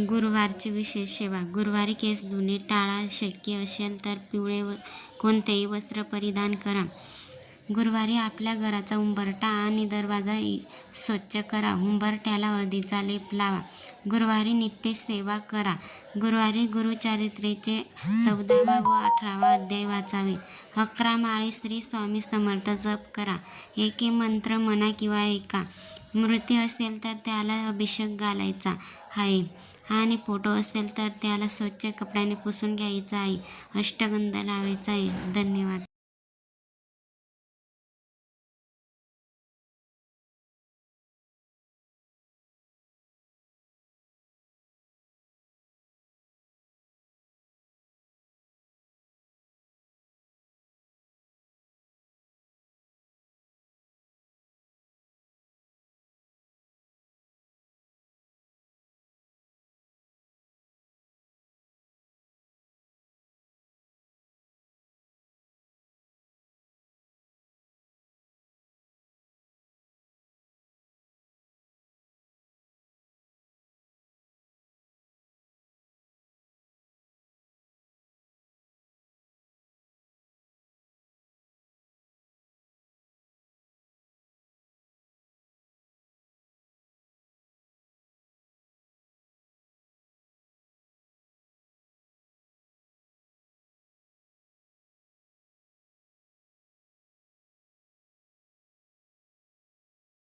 गुरुवारची विशेष सेवा. गुरुवारी केस धुणे टाळा शक्य असेल तर पिवळे व कोणतेही वस्त्र परिधान करा. गुरुवारी आपल्या घराचा उंबरटा आणि दरवाजा स्वच्छ करा. उंबरट्याला हळदीचा लेप लावा. गुरुवारी नित्य सेवा करा. गुरुवारी गुरुचरित्रेचे चौदावा व अठरावा अध्याय वाचावे. अकरा माळे श्री स्वामी समर्थ जप करा. एके मंत्र म्हणा किंवा एका. मृत्यू असेल तर त्याला अभिषेक घालायचा आहे. आणि फोटो असेल तर त्याला स्वच्छ कपड्याने पुसून घ्यायचा आहे. अष्टगंध लावायचा आहे. धन्यवाद.